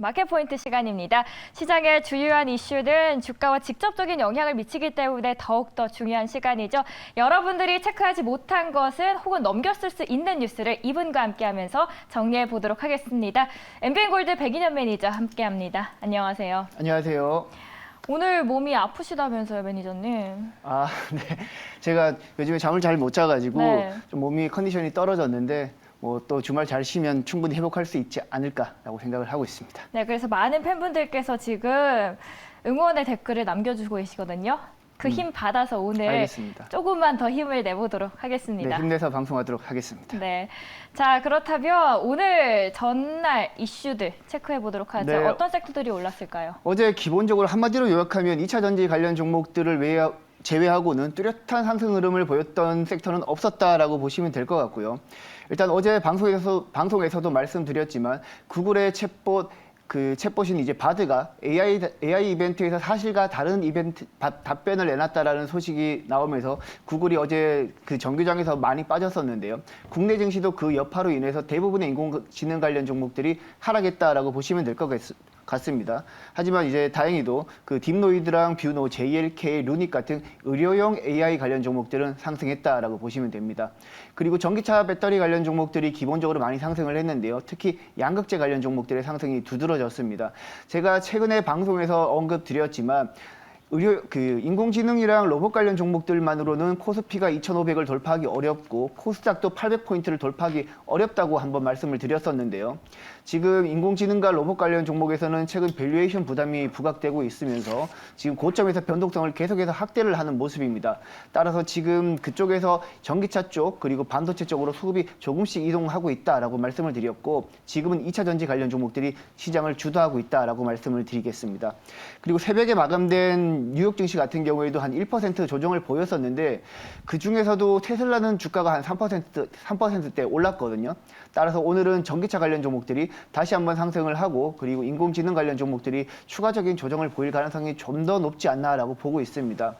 마켓 포인트 시간입니다. 시장의 주요한 이슈는 주가와 직접적인 영향을 미치기 때문에 더욱더 중요한 시간이죠. 여러분들이 체크하지 못한 것은 혹은 넘겼을 수 있는 뉴스를 이분과 함께하면서 정리해 보도록 하겠습니다. MBN 골드 백인현 매니저 함께합니다. 안녕하세요. 안녕하세요. 오늘 몸이 아프시다면서요, 매니저님? 아, 네. 제가 요즘에 잠을 잘 못 자가지고 네. 좀 몸이 컨디션이 떨어졌는데 뭐 또 주말 잘 쉬면 충분히 회복할 수 있지 않을까라고 생각을 하고 있습니다. 네, 그래서 많은 팬분들께서 지금 응원의 댓글을 남겨주고 계시거든요. 그 힘 받아서 오늘 음. 알겠습니다. 조금만 더 힘을 내보도록 네, 하겠습니다. 힘내서 방송하도록 하겠습니다. 네. 자, 그렇다면 오늘 전날 이슈들 체크해 보도록 하죠. 네. 어떤 섹터들이 올랐을까요? 어제 기본적으로 한마디로 요약하면 2차 전지 관련 종목들을 외야, 제외하고는 뚜렷한 상승 흐름을 보였던 섹터는 없었다라고 보시면 될 것 같고요. 일단 어제 방송에서 방송에서도 말씀드렸지만 구글의 챗봇 그 챗봇인 이제 바드가 AI AI 이벤트에서 사실과 다른 이벤트 바- 답변을 내놨다라는 소식이 나오면서 구글이 어제 그 정규장에서 많이 빠졌었는데요. 국내 증시도 그 여파로 인해서 대부분의 인공지능 관련 종목들이 하락했다라고 보시면 될것 같습니다. 하지만 이제 다행히도 그 딥노이드랑 뷰노, JLK, 루닉 같은 의료용 AI 관련 종목들은 상승했다라고 보시면 됩니다. 그리고 전기차 배터리 관련 종목들이 기본적으로 많이 상승을 했는데요. 특히 양극재 관련 종목들의 상승이 두드러졌습니다. 제가 최근에 방송에서 언급드렸지만 의료 그 인공지능이랑 로봇 관련 종목들만으로는 코스피가 2,500을 돌파하기 어렵고 코스닥도 800포인트를 돌파하기 어렵다고 한번 말씀을 드렸었는데요. 지금 인공지능과 로봇 관련 종목에서는 최근 밸류에이션 부담이 부각되고 있으면서 지금 고점에서 변동성을 계속해서 확대를 하는 모습입니다. 따라서 지금 그쪽에서 전기차 쪽 그리고 반도체 쪽으로 수급이 조금씩 이동하고 있다라고 말씀을 드렸고 지금은 2차 전지 관련 종목들이 시장을 주도하고 있다라고 말씀을 드리겠습니다. 그리고 새벽에 마감된 뉴욕 증시 같은 경우에도 한 1% 조정을 보였었는데 그 중에서도 테슬라는 주가가 한 3% 3%대 올랐거든요. 따라서 오늘은 전기차 관련 종목들이 다시 한번 상승을 하고 그리고 인공지능 관련 종목들이 추가적인 조정을 보일 가능성이 좀 더 높지 않나라고 보고 있습니다.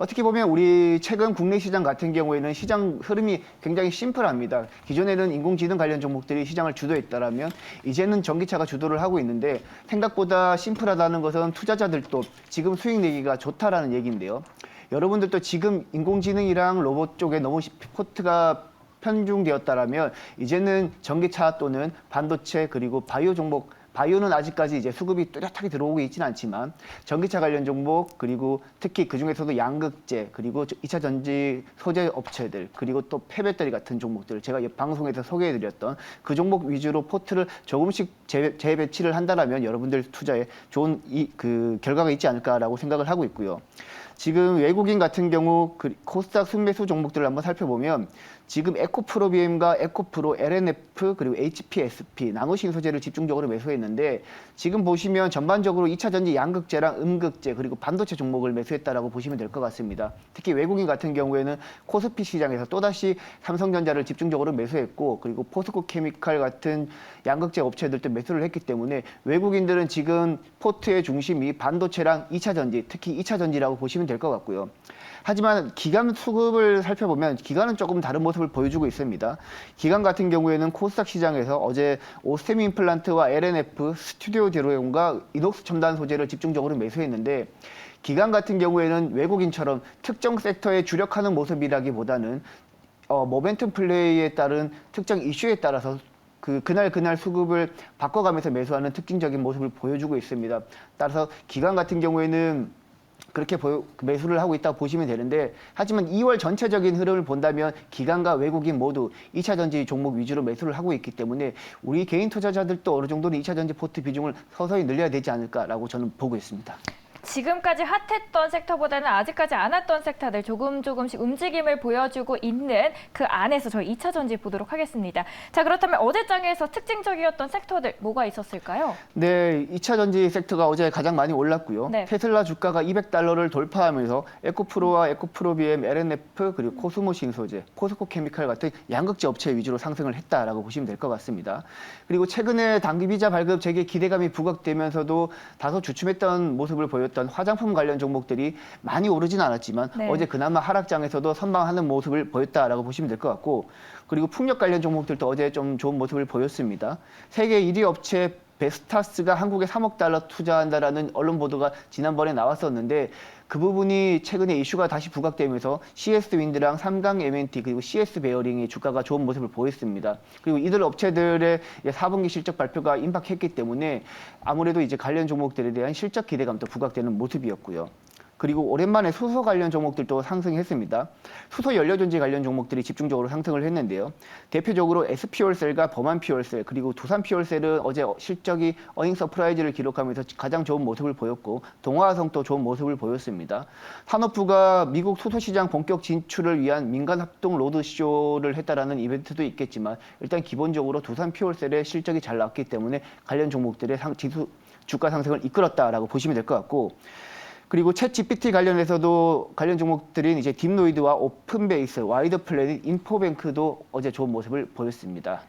어떻게 보면 우리 최근 국내 시장 같은 경우에는 시장 흐름이 굉장히 심플합니다. 기존에는 인공지능 관련 종목들이 시장을 주도했다라면 이제는 전기차가 주도를 하고 있는데 생각보다 심플하다는 것은 투자자들도 지금 수익 내기가 좋다라는 얘기인데요. 여러분들도 지금 인공지능이랑 로봇 쪽에 너무 시- 포트가 편중되었다라면 이제는 전기차 또는 반도체 그리고 바이오 종목 바이오는 아직까지 이제 수급이 뚜렷하게 들어오고 있지는 않지만 전기차 관련 종목 그리고 특히 그 중에서도 양극재 그리고 2차 전지 소재 업체들 그리고 또 폐배터리 같은 종목들 제가 옆 방송에서 소개해드렸던 그 종목 위주로 포트를 조금씩 재, 재배치를 한다라면 여러분들 투자에 좋은 이, 그 결과가 있지 않을까라고 생각을 하고 있고요. 지금 외국인 같은 경우 그 코스닥 순매수 종목들을 한번 살펴보면 지금 에코프로비엠과 에코프로, LNF 그리고 HPSP 나노신 소재를 집중적으로 매수했는데 지금 보시면 전반적으로 2차 전지 양극재랑 음극재 그리고 반도체 종목을 매수했다라고 보시면 될 것 같습니다. 특히 외국인 같은 경우에는 코스피 시장에서 또다시 삼성전자를 집중적으로 매수했고 그리고 포스코 케미칼 같은 양극재 업체들도 매수를 했기 때문에 외국인들은 지금 포트의 중심이 반도체랑 2차 전지, 특히 2차 전지라고 보시면 될 것 같고요. 하지만 기간 수급을 살펴보면 기간은 조금 다른 모습을 보여주고 있습니다. 기간 같은 경우에는 코스닥 시장에서 어제 오스템 임플란트와 LNF, 스튜디오 제로용과 이녹스 첨단 소재를 집중적으로 매수했는데 기간 같은 경우에는 외국인처럼 특정 섹터에 주력하는 모습이라기보다는 어, 모멘텀 플레이에 따른 특정 이슈에 따라서 그 그날 그날 수급을 바꿔가면서 매수하는 특징적인 모습을 보여주고 있습니다. 따라서 기간 같은 경우에는 그렇게 보여- 매수를 하고 있다고 보시면 되는데 하지만 2월 전체적인 흐름을 본다면 기관과 외국인 모두 2차 전지 종목 위주로 매수를 하고 있기 때문에 우리 개인 투자자들도 어느 정도는 2차 전지 포트 비중을 서서히 늘려야 되지 않을까라고 저는 보고 있습니다. 지금까지 핫했던 섹터보다는 아직까지 안 왔던 섹터들 조금 조금씩 움직임을 보여주고 있는 그 안에서 저희 2차 전지 보도록 하겠습니다. 자, 그렇다면 어제 장에서 특징적이었던 섹터들 뭐가 있었을까요? 네, 2차 전지 섹터가 어제 가장 많이 올랐고요. 네. 테슬라 주가가 200달러를 돌파하면서 에코프로와 에코프로비엠, LNF 그리고 코스모 신소재, 포스코 케미칼 같은 양극재 업체 위주로 상승을 했다라고 보시면 될 것 같습니다. 그리고 최근에 단기 비자 발급 재개 기대감이 부각되면서도 다소 주춤했던 모습을 보였 던 화장품 관련 종목들이 많이 오르진 않았지만 네. 어제 그나마 하락장에서도 선방하는 모습을 보였다라고 보시면 될 것 같고 그리고 풍력 관련 종목들도 어제 좀 좋은 모습을 보였습니다. 세계 1위 업체 베스타스가 한국에 3억 달러 투자한다라는 언론 보도가 지난번에 나왔었는데 그 부분이 최근에 이슈가 다시 부각되면서 CS 윈드랑 삼강 M&T 그리고 CS 베어링의 주가가 좋은 모습을 보였습니다. 그리고 이들 업체들의 4분기 실적 발표가 임박했기 때문에 아무래도 이제 관련 종목들에 대한 실적 기대감도 부각되는 모습이었고요. 그리고 오랜만에 수소 관련 종목들도 상승했습니다. 수소 연료전지 관련 종목들이 집중적으로 상승을 했는데요. 대표적으로 SP올셀과 범한피올셀 그리고 두산피올셀은 어제 실적이 어닝 서프라이즈를 기록하면서 가장 좋은 모습을 보였고 동화성도 좋은 모습을 보였습니다. 산업부가 미국 수소 시장 본격 진출을 위한 민간 합동 로드쇼를 했다라는 이벤트도 있겠지만 일단 기본적으로 두산피올셀의 실적이 잘 나왔기 때문에 관련 종목들의 상, 지수 주가 상승을 이끌었다라고 보시면 될 것 같고 그리고 챗 GPT 관련해서도 관련 종목들인 이제 딥노이드와 오픈베이스, 와이드 플래닛, 인포뱅크도 어제 좋은 모습을 보였습니다.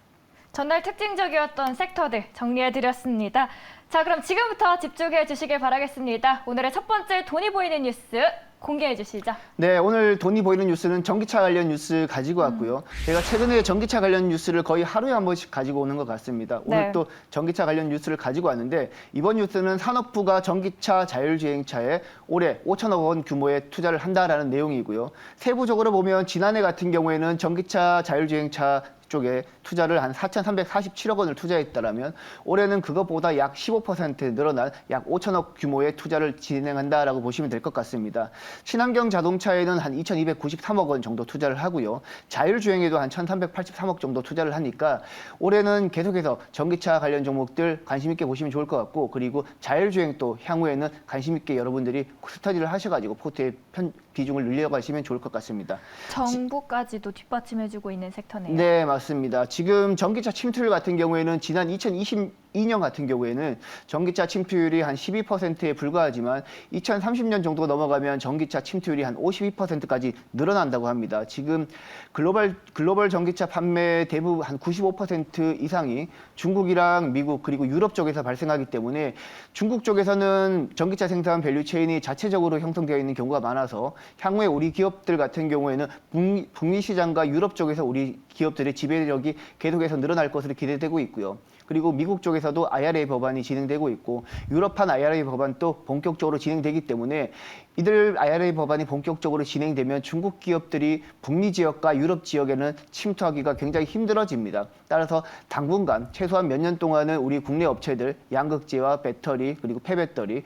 전날 특징적이었던 섹터들 정리해드렸습니다. 자, 그럼 지금부터 집중해 주시길 바라겠습니다. 오늘의 첫 번째 돈이 보이는 뉴스 공개해 주시죠. 네, 오늘 돈이 보이는 뉴스는 전기차 관련 뉴스 가지고 왔고요. 제가 최근에 전기차 관련 뉴스를 거의 하루에 한 번씩 가지고 오는 것 같습니다. 오늘 네. 또 전기차 관련 뉴스를 가지고 왔는데 이번 뉴스는 산업부가 전기차 자율주행차에 올해 5천억 원 규모의 투자를 한다라는 내용이고요. 세부적으로 보면 지난해 같은 경우에는 전기차 자율주행차 쪽에 투자를 한 4,347억 원을 투자했다라면 올해는 그것보다 약 15% 늘어난 약 5천억 규모의 투자를 진행한다라고 보시면 될 것 같습니다. 친환경 자동차에는 한 2,293억 원 정도 투자를 하고요. 자율주행에도 한 1,383억 정도 투자를 하니까 올해는 계속해서 전기차 관련 종목들 관심 있게 보시면 좋을 것 같고 그리고 자율주행 또 향후에는 관심 있게 여러분들이 스터디를 하셔가지고 포트의 편, 비중을 늘려가시면 좋을 것 같습니다. 정부까지도 뒷받침해주고 있는 섹터네요. 네, 맞습니다. 지금 전기차 침투율 같은 경우에는 지난 2022년 같은 경우에는 전기차 침투율이 한 12%에 불과하지만 2030년 정도 넘어가면 전기차 침투율이 한 52%까지 늘어난다고 합니다. 지금 글로벌 글로벌 전기차 판매 대부분 한 95% 이상이 중국이랑 미국 그리고 유럽 쪽에서 발생하기 때문에 중국 쪽에서는 전기차 생산 밸류 체인이 자체적으로 형성되어 있는 경우가 많아서 향후에 우리 기업들 같은 경우에는 북미, 북미 시장과 유럽 쪽에서 우리 기업들의 지배력이 계속해서 늘어날 것으로 기대되고 있고요. 그리고 미국 쪽에서도 IRA 법안이 진행되고 있고 유럽판 IRA 법안도 본격적으로 진행되기 때문에 이들 IRA 법안이 본격적으로 진행되면 중국 기업들이 북미 지역과 유럽 지역에는 침투하기가 굉장히 힘들어집니다. 따라서 당분간 최소한 몇 년 동안은 우리 국내 업체들 양극재와 배터리 그리고 폐배터리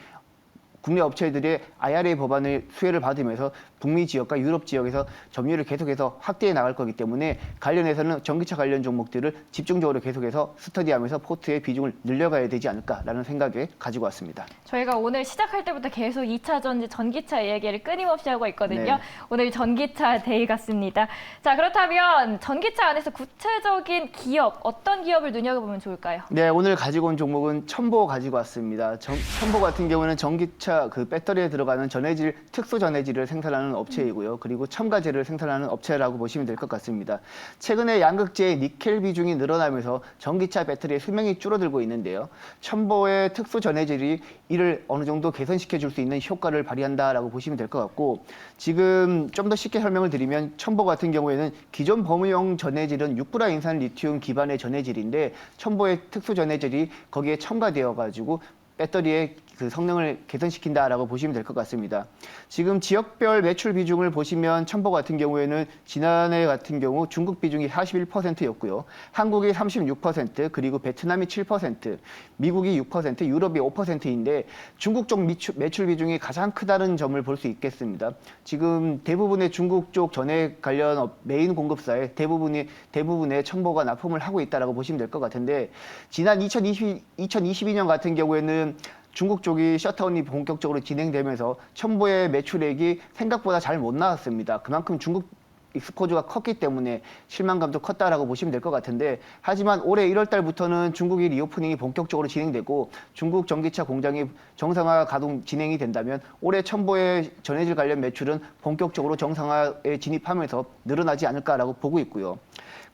국내 업체들의 IRA 법안을 수혜를 받으면서 북미 지역과 유럽 지역에서 점유율을 계속해서 확대해 나갈 거기 때문에 관련해서는 전기차 관련 종목들을 집중적으로 계속해서 스터디하면서 포트의 비중을 늘려가야 되지 않을까라는 생각에 가지고 왔습니다. 저희가 오늘 시작할 때부터 계속 2차 전지 전기차 얘기를 끊임없이 하고 있거든요. 네. 오늘 전기차 데이 같습니다. 자, 그렇다면 전기차 안에서 구체적인 기업, 어떤 기업을 눈여겨보면 좋을까요? 네, 오늘 가지고 온 종목은 첨보 가지고 왔습니다. 정- 첨보 같은 경우는 전기차 그 배터리에 들어가는 전해질 특수 전해질을 생산하는 업체이고요. 그리고 첨가제를 생산하는 업체라고 보시면 될 것 같습니다. 최근에 양극재의 니켈 비중이 늘어나면서 전기차 배터리의 수명이 줄어들고 있는데요. 첨보의 특수 전해질이 이를 어느 정도 개선시켜 줄 수 있는 효과를 발휘한다라고 보시면 될 것 같고 지금 좀 더 쉽게 설명을 드리면 첨보 같은 경우에는 기존 범용 전해질은 육브라 인산 리튬 기반의 전해질인데 첨보의 특수 전해질이 거기에 첨가되어 가지고 배터리의 그 성능을 개선시킨다라고 보시면 될 것 같습니다. 지금 지역별 매출 비중을 보시면 첨보 같은 경우에는 지난해 같은 경우 중국 비중이 41%였고요. 한국이 36%, 그리고 베트남이 7%, 미국이 6%, 유럽이 5%인데 중국 쪽 매출 비중이 가장 크다는 점을 볼 수 있겠습니다. 지금 대부분의 중국 쪽 전해 관련 업- 메인 공급사에 대부분이 대부분의 첨보가 납품을 하고 있다라고 보시면 될 것 같은데 지난 2020, 2022년 같은 경우에는 중국 쪽이 셧다운이 본격적으로 진행되면서 첨보의 매출액이 생각보다 잘 못 나왔습니다. 그만큼 중국 익스포즈가 컸기 때문에 실망감도 컸다라고 보시면 될 것 같은데 하지만 올해 1월 달부터는 중국이 리오프닝이 본격적으로 진행되고 중국 전기차 공장이 정상화 가동 진행이 된다면 올해 첨보의 전해질 관련 매출은 본격적으로 정상화에 진입하면서 늘어나지 않을까라고 보고 있고요.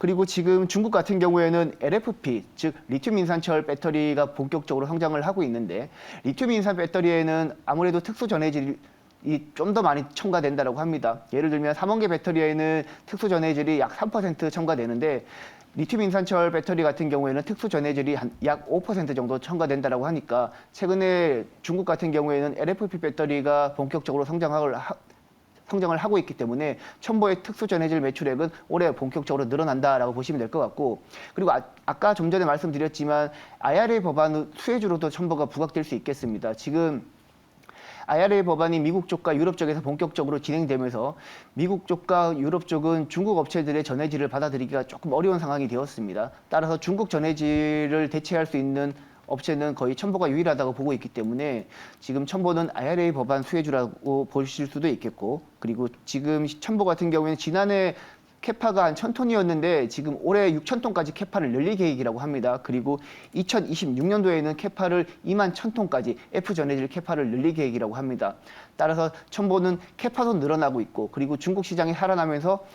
그리고 지금 중국 같은 경우에는 LFP, 즉 리튬 인산철 배터리가 본격적으로 성장을 하고 있는데 리튬 인산 배터리에는 아무래도 특수 전해질 이 좀더 많이 첨가된다라고 합니다. 예를 들면 삼원계 배터리에는 특수 전해질이 약 3% 첨가되는데 리튬 인산철 배터리 같은 경우에는 특수 전해질이 한 약 5% 정도 첨가된다라고 하니까 최근에 중국 같은 경우에는 LFP 배터리가 본격적으로 성장을 하, 성장을 하고 있기 때문에 첨보의 특수 전해질 매출액은 올해 본격적으로 늘어난다라고 보시면 될 것 같고 그리고 아, 아까 좀 전에 말씀드렸지만 IRA 법안 수혜주로도 첨보가 부각될 수 있겠습니다. 지금 IRA 법안이 미국 쪽과 유럽 쪽에서 본격적으로 진행되면서 미국 쪽과 유럽 쪽은 중국 업체들의 전해질을 받아들이기가 조금 어려운 상황이 되었습니다. 따라서 중국 전해질을 대체할 수 있는 업체는 거의 첨보가 유일하다고 보고 있기 때문에 지금 첨보는 IRA 법안 수혜주라고 보실 수도 있겠고 그리고 지금 첨보 같은 경우에는 지난해 캐파가 한 1000톤이었는데 지금 올해 6000톤까지 캐파를 늘릴 계획이라고 합니다. 그리고 2026년도에는 캐파를 2만 1000톤까지 F 전해질 캐파를 늘릴 계획이라고 합니다. 따라서 첨보는 캐파도 늘어나고 있고 그리고 중국 시장이 살아나면서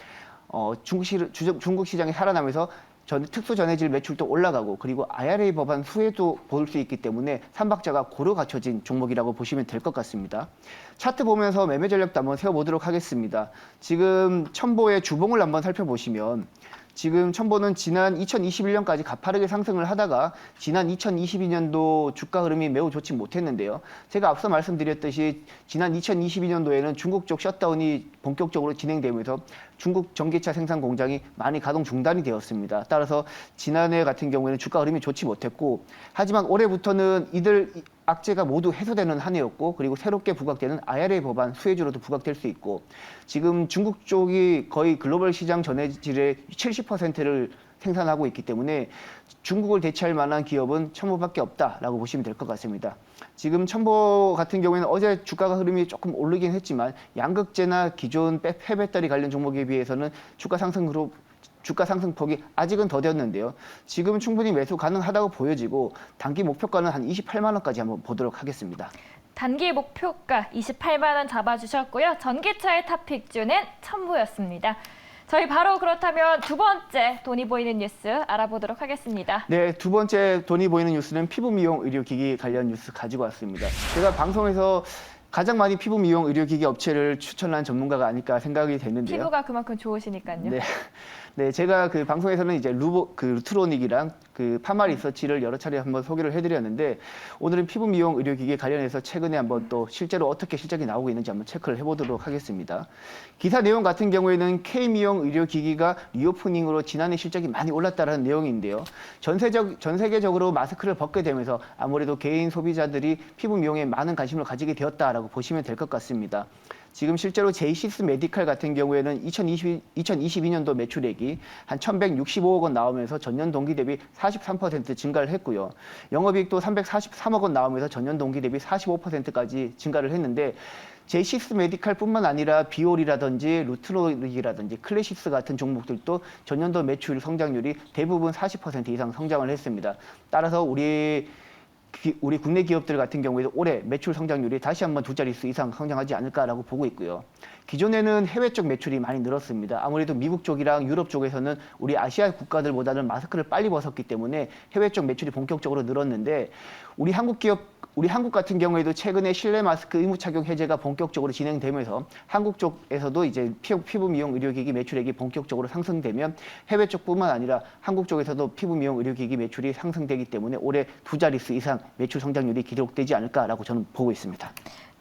어, 중국, 시, 주- 중국 시장이 살아나면서 전, 특수 전해질 매출도 올라가고 그리고 IRA 법안 수혜도 볼 수 있기 때문에 삼박자가 고루 갖춰진 종목이라고 보시면 될 것 같습니다. 차트 보면서 매매 전략도 한번 세워보도록 하겠습니다. 지금 첨보의 주봉을 한번 살펴보시면 지금 첨보는 지난 2021년까지 가파르게 상승을 하다가 지난 2022년도 주가 흐름이 매우 좋지 못했는데요. 제가 앞서 말씀드렸듯이 지난 2022년도에는 중국 쪽 셧다운이 본격적으로 진행되면서 중국 전기차 생산 공장이 많이 가동 중단이 되었습니다. 따라서 지난해 같은 경우에는 주가 흐름이 좋지 못했고 하지만 올해부터는 이들 악재가 모두 해소되는 한 해였고 그리고 새롭게 부각되는 IRA 법안 수혜주로도 부각될 수 있고 지금 중국 쪽이 거의 글로벌 시장 전해질의 70%를 생산하고 있기 때문에 중국을 대체할 만한 기업은 첨보밖에 없다라고 보시면 될 것 같습니다. 지금 첨보 같은 경우에는 어제 주가가 흐름이 조금 오르긴 했지만 양극재나 기존 폐- 폐배터리 관련 종목에 비해서는 주가 상승으로 주가 상승폭이 아직은 더뎠는데요. 지금 충분히 매수 가능하다고 보여지고 단기 목표가는 한 28만 원까지 한번 보도록 하겠습니다. 단기 목표가 28만 원 잡아주셨고요. 전기차의 탑픽주는 첨보였습니다. 저희 바로 그렇다면 두 번째 돈이 보이는 뉴스 알아보도록 하겠습니다. 네, 두 번째 돈이 보이는 뉴스는 피부 미용 의료기기 관련 뉴스 가지고 왔습니다. 제가 방송에서 가장 많이 피부 미용 의료기기 업체를 추천한 전문가가 아닐까 생각이 됐는데요. 피부가 그만큼 좋으시니까요. 네. 네, 제가 그 방송에서는 이제 루보, 그 루트로닉이랑 그 파마 리서치를 여러 차례 한번 소개를 해드렸는데 오늘은 피부 미용 의료기기 관련해서 최근에 한번 또 실제로 어떻게 실적이 나오고 있는지 한번 체크를 해보도록 하겠습니다. 기사 내용 같은 경우에는 K 미용 의료기기가 리오프닝으로 지난해 실적이 많이 올랐다는 내용인데요. 전세적, 전 세계적으로 마스크를 벗게 되면서 아무래도 개인 소비자들이 피부 미용에 많은 관심을 가지게 되었다라고 보시면 될 것 같습니다. 지금 실제로 제이시스 메디칼 같은 경우에는 2020, 2022년도 매출액이 한 1,165억 원 나오면서 전년 동기 대비 43% 증가를 했고요. 영업이익도 343억 원 나오면서 전년 동기 대비 45%까지 증가를 했는데 제이시스 메디칼뿐만 아니라 비올이라든지 루트로닉이라든지 클래시스 같은 종목들도 전년도 매출 성장률이 대부분 40% 이상 성장을 했습니다. 따라서 우리 기- 우리 국내 기업들 같은 경우에도 올해 매출 성장률이 다시 한번 두 자릿수 이상 성장하지 않을까라고 보고 있고요. 기존에는 해외 쪽 매출이 많이 늘었습니다. 아무래도 미국 쪽이랑 유럽 쪽에서는 우리 아시아 국가들보다는 마스크를 빨리 벗었기 때문에 해외 쪽 매출이 본격적으로 늘었는데 우리 한국 기업 우리 한국 같은 경우에도 최근에 실내 마스크 의무 착용 해제가 본격적으로 진행되면서 한국 쪽에서도 이제 피부, 미용 의료기기 매출액이 본격적으로 상승되면 해외 쪽뿐만 아니라 한국 쪽에서도 피부 미용 의료기기 매출이 상승되기 때문에 올해 두 자릿수 이상 매출 성장률이 기록되지 않을까라고 저는 보고 있습니다.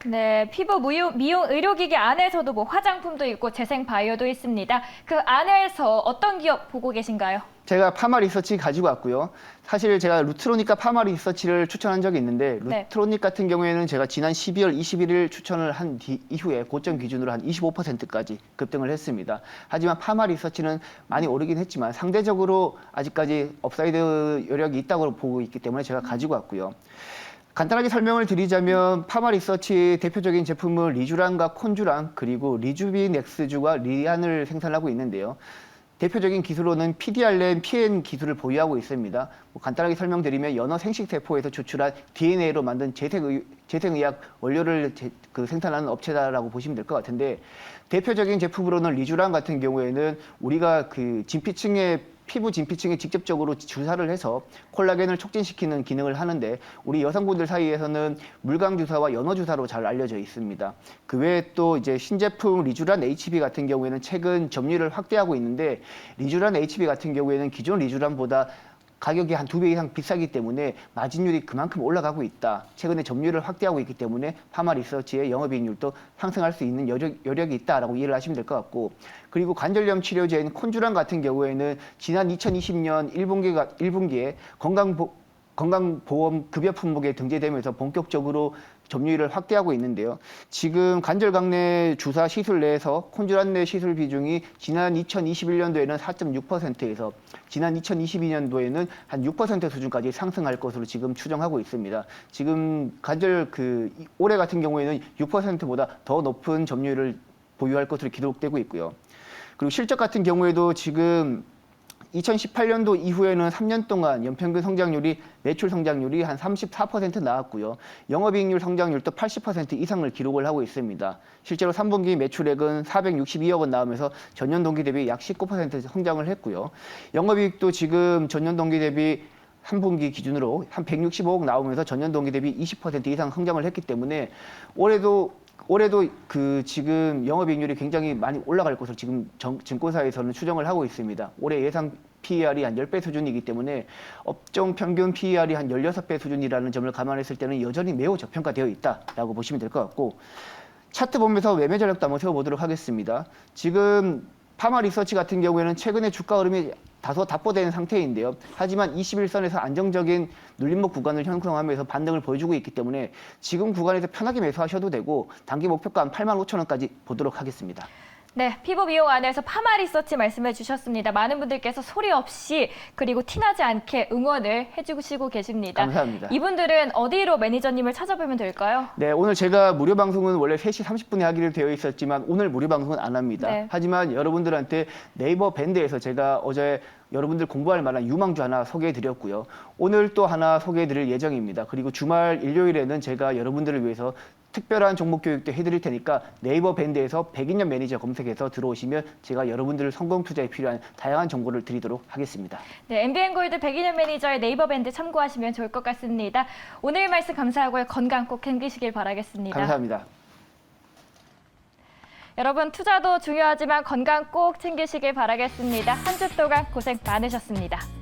네, 피부 미용, 미용 의료기기 안에서도 뭐 화장품도 있고 재생 바이오도 있습니다. 그 안에서 어떤 기업 보고 계신가요? 제가 파마 리서치 가지고 왔고요. 사실 제가 루트로닉과 파마 리서치를 추천한 적이 있는데 네. 루트로닉 같은 경우에는 제가 지난 12월 21일 추천을 한 뒤, 이후에 고점 기준으로 한 25%까지 급등을 했습니다. 하지만 파마 리서치는 많이 오르긴 했지만 상대적으로 아직까지 업사이드 여력이 있다고 보고 있기 때문에 제가 가지고 왔고요. 간단하게 설명을 드리자면 파마 리서치 대표적인 제품은 리주란과 콘주란 그리고 리주비넥스주와 리안을 생산하고 있는데요. 대표적인 기술로는 PDR램, PN 기술을 보유하고 있습니다. 뭐 간단하게 설명드리면 연어 생식 세포에서 추출한 DNA로 만든 재생의, 재생의학 원료를 제- 그 생산하는 업체다라고 보시면 될 것 같은데 대표적인 제품으로는 리주란 같은 경우에는 우리가 그 진피층에 피부 진피층에 직접적으로 주사를 해서 콜라겐을 촉진시키는 기능을 하는데 우리 여성분들 사이에서는 물광 주사와 연어 주사로 잘 알려져 있습니다. 그 외에 또 이제 신제품 리쥬란 HB 같은 경우에는 최근 점유율을 확대하고 있는데 리쥬란 HB 같은 경우에는 기존 리쥬란보다 가격이 한 두 배 이상 비싸기 때문에 마진율이 그만큼 올라가고 있다. 최근에 점유율을 확대하고 있기 때문에 파마 리서치의 영업이익률도 상승할 수 있는 여력, 여력이 있다라고 이해를 하시면 될 것 같고 그리고 관절염 치료제인 콘주란 같은 경우에는 지난 2020년 1분기가 1분기에 건강 보 건강보험 급여 품목에 등재되면서 본격적으로 점유율을 확대하고 있는데요. 지금 관절강내 주사 시술 내에서 콘주란 내 시술 비중이 지난 2021년도에는 4.6%에서 지난 2022년도에는 한 6% 수준까지 상승할 것으로 지금 추정하고 있습니다. 지금 관절 그 이- 올해 같은 경우에는 6%보다 더 높은 점유율을 보유할 것으로 기록되고 있고요. 그리고 실적 같은 경우에도 지금 2018년도 이후에는 3년 동안 연평균 성장률이 매출 성장률이 한 34% 나왔고요. 영업이익률 성장률도 80% 이상을 기록을 하고 있습니다. 실제로 3분기 매출액은 462억 원 나오면서 전년 동기 대비 약 19% 성장을 했고요. 영업이익도 지금 전년 동기 대비 3분기 기준으로 한 165억 나오면서 전년 동기 대비 20% 이상 성장을 했기 때문에 올해도 올해도 그 지금 영업이익률이 굉장히 많이 올라갈 것으로 지금 정- 증권사에서는 추정을 하고 있습니다. 올해 예상 PER이 한 10배 수준이기 때문에 업종 평균 PER이 한 16배 수준이라는 점을 감안했을 때는 여전히 매우 저평가되어 있다라고 보시면 될 것 같고 차트 보면서 매매 전략도 한번 세워보도록 하겠습니다. 지금 파마 리서치 같은 경우에는 최근에 주가 흐름이 다소 답보된 상태인데요. 하지만 21선에서 안정적인 눌림목 구간을 형성하면서 반등을 보여주고 있기 때문에 지금 구간에서 편하게 매수하셔도 되고 단기 목표가 한 8만 5천 원까지 보도록 하겠습니다. 네, 피부 미용 안에서 파마 리서치 말씀해 주셨습니다. 많은 분들께서 소리 없이 그리고 티나지 않게 응원을 해주시고 계십니다. 감사합니다. 이분들은 어디로 매니저님을 찾아보면 될까요? 네, 오늘 제가 무료 방송은 원래 3시 30분에 하기로 되어 있었지만 오늘 무료 방송은 안 합니다. 네. 하지만 여러분들한테 네이버 밴드에서 제가 어제 여러분들 공부할 만한 유망주 하나 소개해 드렸고요. 오늘 또 하나 소개해 드릴 예정입니다. 그리고 주말 일요일에는 제가 여러분들을 위해서 특별한 종목 교육도 해드릴 테니까 네이버 밴드에서 백인년 매니저 검색해서 들어오시면 제가 여러분들 성공 투자에 필요한 다양한 정보를 드리도록 하겠습니다. 네, MBN 골드 백인현 매니저의 네이버 밴드 참고하시면 좋을 것 같습니다. 오늘 말씀 감사하고요. 건강 꼭 챙기시길 바라겠습니다. 감사합니다. 여러분 투자도 중요하지만 건강 꼭 챙기시길 바라겠습니다. 한 주 동안 고생 많으셨습니다.